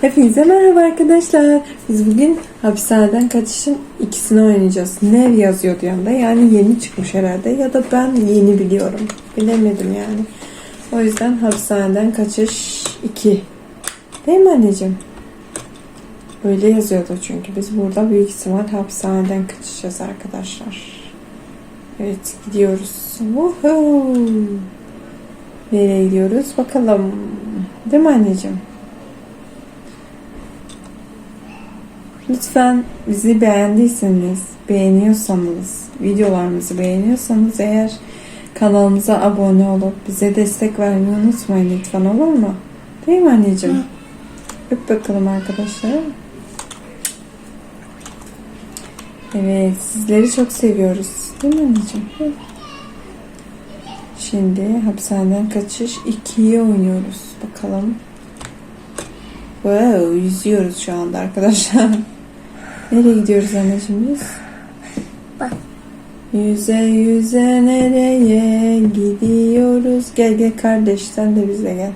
Hepinize merhaba arkadaşlar. Biz bugün hapishaneden kaçışın ikisini oynayacağız. Nev yazıyordu yanında. Yani yeni çıkmış herhalde. Ya da ben yeni biliyorum. Bilemedim yani. O yüzden hapishaneden kaçış 2. Değil mi anneciğim? Öyle yazıyordu çünkü. Biz burada büyük ihtimal hapishaneden kaçacağız arkadaşlar. Evet gidiyoruz. Woohoo! Nereye gidiyoruz? Bakalım. Değil mi anneciğim? Lütfen bizi beğendiyseniz, beğeniyorsanız, videolarımızı beğeniyorsanız eğer kanalımıza abone olup bize destek vermeyi unutmayın lütfen olur mu? Değil mi anneciğim? Öp bakalım arkadaşlar. Evet, sizleri çok seviyoruz. Değil mi anneciğim? Şimdi hapishaneden kaçış 2'yi oynuyoruz. Bakalım. Wow, yüzüyoruz şu anda arkadaşlar. Nereye gidiyoruz anneciğim biz? Bak. Yüze yüze nereye gidiyoruz? Gel gel kardeş sen de bize gel.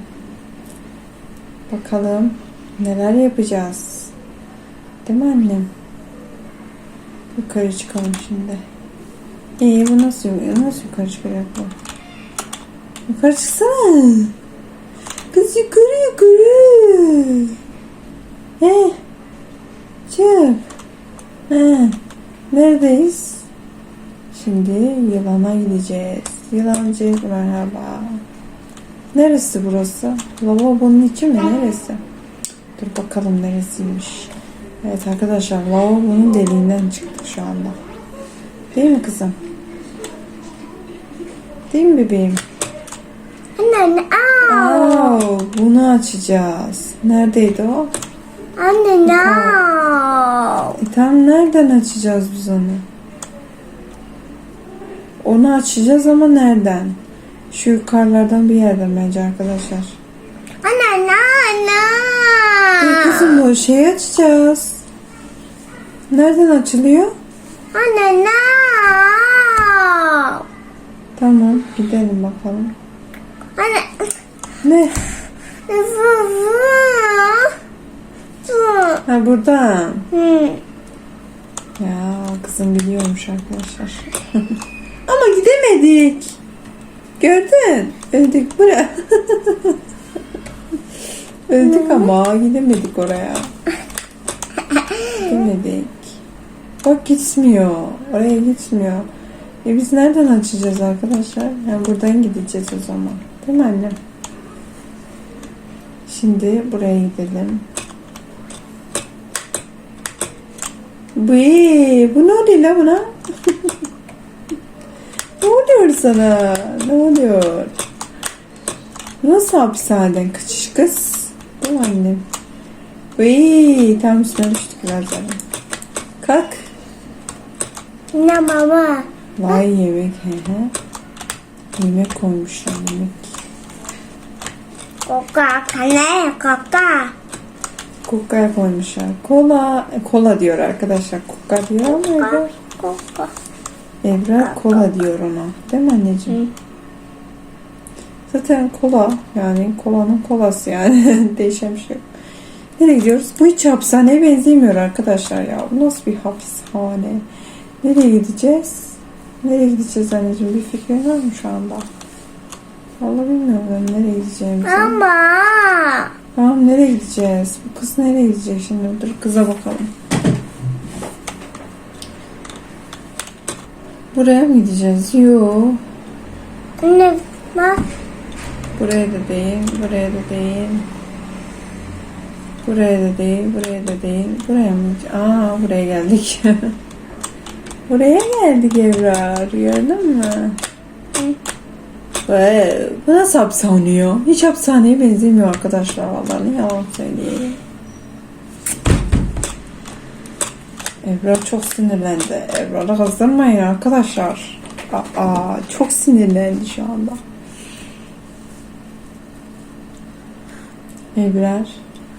Bakalım neler yapacağız. Değil mi annem? Yukarı çıkalım şimdi. İyi bu nasıl, nasıl yukarı çıkacak bu? Yukarı çıksana. Kız yukarı yukarı. He. Çık. He. Neredeyiz? Şimdi yılana gideceğiz. Yılancık merhaba. Neresi burası? Lavabonun içi mi? Neresi? Dur bakalım neresiymiş. Evet arkadaşlar lavabonun deliğinden çıktık şu anda. Değil mi kızım? Değil mi bebeğim? Anne anne aa. Aa, bunu açacağız. Neredeydi o? Anne no. E tamam nereden açacağız biz onu? Onu açacağız ama nereden? Şu yukarılardan bir yerden bence arkadaşlar. Anne no E no. kızım o şeyi açacağız. Nereden açılıyor? Anne no. Tamam gidelim bakalım. Anne. Ne? Fu. Ha buradan. Hı. Ya kızım biliyormuş arkadaşlar. Ama gidemedik. Gördün? Öldük buraya. Öldük ama gidemedik oraya. Gidemedik. Bak gitmiyor. Oraya gitmiyor. E biz nereden açacağız arkadaşlar? Yani buradan gideceğiz o zaman. Değil mi annem? Şimdi buraya gidelim. Bu, bu ne oluyor la buna? ne oluyor sana? Ne oluyor? Nasıl hapishaneden kaçış kız? Değil mi annem? Uy, tam üstüne düştük biraz yani. Kalk. Ne baba. Vay yemek he he. Yemek koymuşlar yemek. Koka kane koka. Koka koymuşlar. Kola, kola diyor arkadaşlar. Koka diyor ama Ebrar, Koka. Ebrar kola diyor ona. Değil mi anneciğim? Hı. Zaten kola yani kolanın kolası yani değişen bir şey yok. Nereye gidiyoruz? Bu hiç hapishaneye benzemiyor arkadaşlar ya. Bu nasıl bir hapishane? Nereye gideceğiz? Nereye gideceğiz anneciğim? Bir fikrin var mı şu anda? Vallahi bilmiyorum ben nereye gideceğimizi. Ama. Tamam nereye gideceğiz? Bu kız nereye gidecek şimdi? Dur kıza bakalım. Buraya mı gideceğiz? Yok. Anne bak. Buraya da değil, buraya da değil. Buraya da değil, buraya da değil. Buraya mı? Aa, buraya geldik. buraya geldik Ebrar. Gördün mü? Vay, Bu nasıl hapishane ya? Hiç hapishaneye benzemiyor arkadaşlar vallahi. Ne yalan söyleyeyim. Ebrar çok sinirlendi. Ebrar'a kızdırmayın arkadaşlar. Aa, çok sinirlendi şu anda. Ebrar.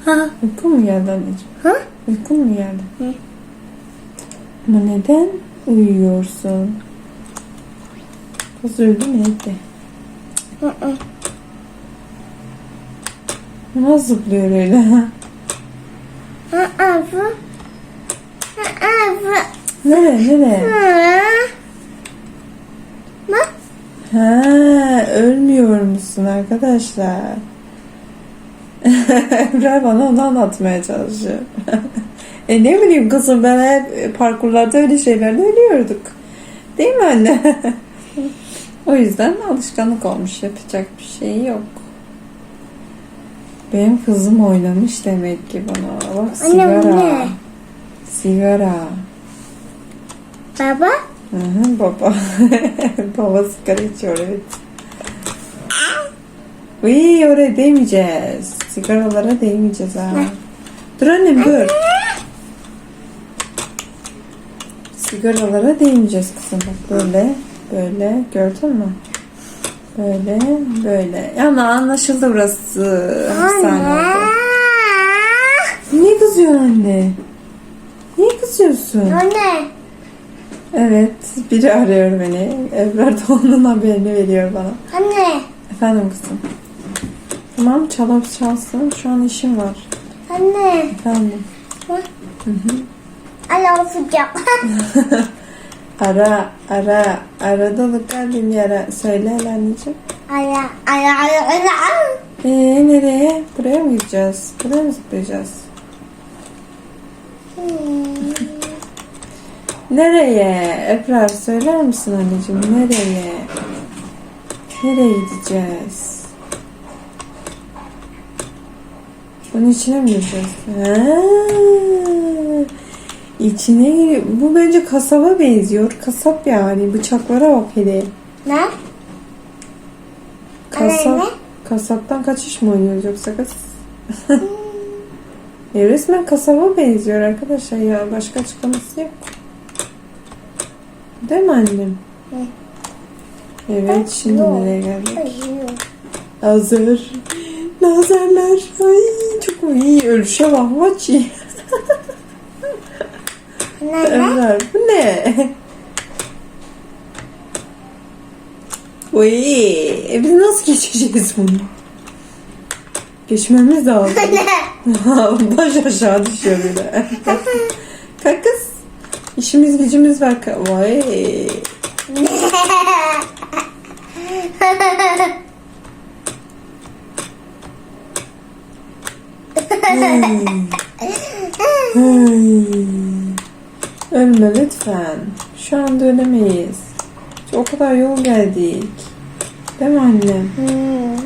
Ha. Uyku mu geldi anneciğim? Ha? Uyku mu geldi? Hı. Ama neden uyuyorsun? Kız öldü mü neydi? Nasıl zıplıyor öyle? Nere nere? Ha. Ölmüyor musun arkadaşlar? Ebrar bana onu anlatmaya çalışıyor. e ne bileyim kızım ben hep parkurlarda öyle şeylerle ölüyorduk. Değil mi anne? o yüzden alışkanlık olmuş. Yapacak bir şey yok. Benim kızım oynamış demek ki bana. Bak Anne, sigara. ne? Sigara. Baba. Hı hı, baba. baba sigara içiyor evet. Uy oraya değmeyeceğiz. Sigaralara değmeyeceğiz ha. Dur annem dur. Sigaralara değmeyeceğiz kızım bak böyle böyle gördün mü? Böyle böyle. Ama anlaşıldı burası. Hapishane Anne. oldu. Niye kızıyorsun anne? Niye kızıyorsun? Anne. Evet, biri arıyor beni. Ebrar da onun haberini veriyor bana. Anne. Efendim kızım. Tamam, çalıp çalsın. Şu an işim var. Anne. Efendim. Alo sıcak. Ara, ara, aradalık kalbim yara. Söyle hele anneciğim. Alo, alo, alo, alo. Ee, nereye? Buraya mı gideceğiz? Buraya mı zıplayacağız? Nereye? Ebrar söyler misin anneciğim? Nereye? Nereye gideceğiz? Bunun içine mi gireceğiz? Ha. İçine Bu bence kasaba benziyor. Kasap yani. Bıçaklara bak hele. Ne? Kasap, ne? kasaptan kaçış mı oynuyoruz yoksa kız? ya resmen kasaba benziyor arkadaşlar ya. Başka açıklaması yok. Değil mi annem? Evet şimdi nereye geldik? Hazır. Lazerler. Ay çok iyi. Ölüşe bak maçı. Anne ne? Ömer bu ne? Oy, e biz nasıl geçeceğiz bunu? Geçmemiz lazım. Baş aşağı düşüyor bile. Kalk kız. İşimiz gücümüz var. Vay. Ay. Ölme lütfen. Şu anda ölemeyiz. O kadar yol geldik. Değil mi annem? Hmm.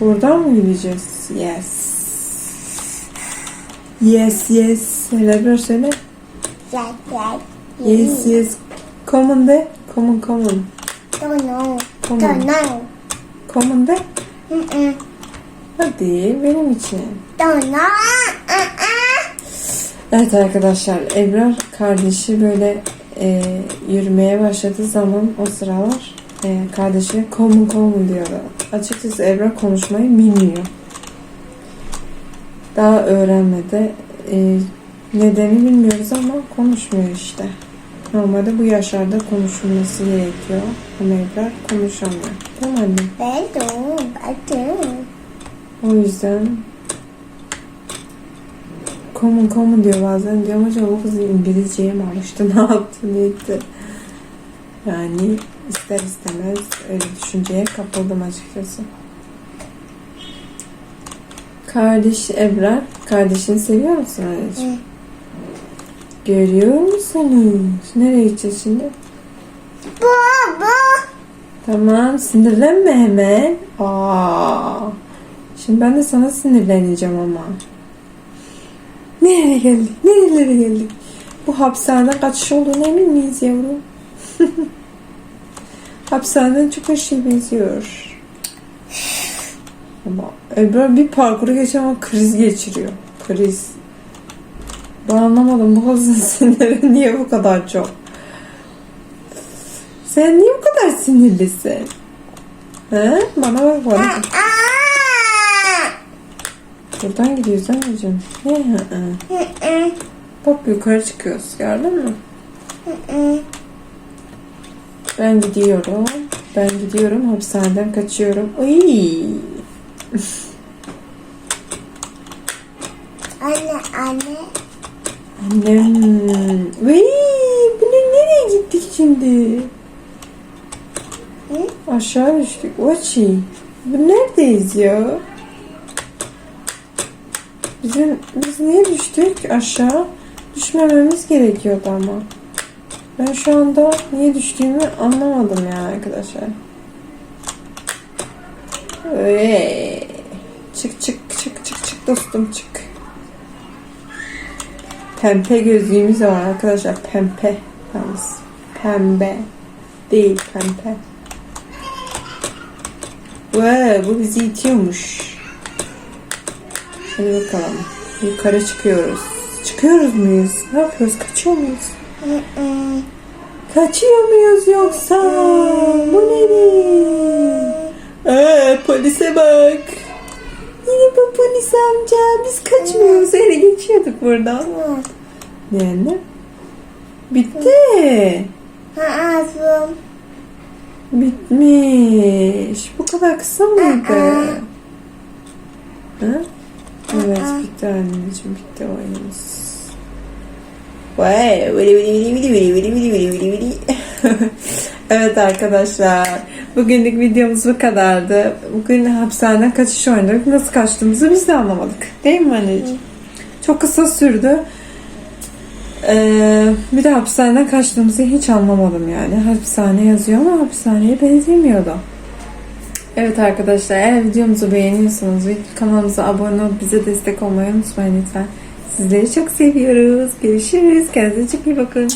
Buradan mı gideceğiz? Yes. Yes yes. Bir söyle. Dạ, dạ. Yes yes. Common de. Common common. Don't know. Common. Don't know. Common de. Mm-mm. Hadi benim için. Don't know. Evet arkadaşlar Ebrar kardeşi böyle e, yürümeye başladığı zaman o sıralar e, kardeşi komun komun diyordu. Açıkçası Ebrar konuşmayı bilmiyor. Daha öğrenmedi. E, nedeni bilmiyoruz ama konuşmuyor işte. Normalde bu yaşlarda konuşulması gerekiyor. Ama Ebrar konuşamıyor. Anne? Bello. Bello. O yüzden common common diyor bazen diyorum acaba bu kız İngilizceye mi alıştı ne yaptı ne etti yani ister istemez öyle düşünceye kapıldım açıkçası kardeş Ebrar kardeşini seviyor musun anneciğim? Görüyor musunuz? Nereye gideceğiz şimdi? Baba. Tamam sinirlenme hemen. Aa. Şimdi ben de sana sinirleneceğim ama. Nereye geldik? Nerelere geldik? Bu hapishaneden kaçış olduğuna emin miyiz yavrum? Hapishaneden şey benziyor. Ama Ebrar bir parkuru geçiyor ama kriz geçiriyor. Kriz. Ben anlamadım bu kızın siniri niye bu kadar çok? Sen niye bu kadar sinirlisin? He? Bana bak bana. Buradan gidiyoruz anneciğim. He, he, he. Mm-mm. Bak yukarı çıkıyoruz. Gördün mü? Ben gidiyorum. Ben gidiyorum. Hapishaneden kaçıyorum. Ay. Anne Anne anne. Annem. Vay, bu ne nereye gittik şimdi? Hı? Aşağı düştük. Vaçi. Bu neredeyiz ya? Bizim, biz niye düştük aşağı? Düşmememiz gerekiyordu ama. Ben şu anda niye düştüğümü anlamadım ya arkadaşlar. Öyle. Çık çık çık çık çık dostum çık. Pembe gözlüğümüz var arkadaşlar. Pembe. Yalnız. Pembe. Değil pembe. Vay bu bizi itiyormuş. Hadi bakalım. Yukarı çıkıyoruz. Çıkıyoruz muyuz? Ne yapıyoruz? Kaçıyor muyuz? Kaçıyor muyuz yoksa? Bu nedir? Ee, polise bak. Yine bu polis amca. Biz kaçmıyoruz. Öyle geçiyorduk buradan. Yani. Bitti. Ha ağzım. Bitmiş. Bu kadar kısa mıydı? Aa. Ha? Evet Aa. bitti oyunumuz. Vay, vili vili vili vili vili vili vili vili vili. evet arkadaşlar bugünlük videomuz bu kadardı. Bugün hapishaneden kaçış oynadık. Nasıl kaçtığımızı biz de anlamadık. Değil mi anneciğim? Çok kısa sürdü. Ee, bir de hapishaneden kaçtığımızı hiç anlamadım yani. Hapishane yazıyor ama hapishaneye benzemiyordu. Evet arkadaşlar eğer videomuzu beğeniyorsanız kanalımıza abone olup bize destek olmayı unutmayın lütfen. Sizleri çok seviyoruz. Görüşürüz. Kendinize çok iyi bakın.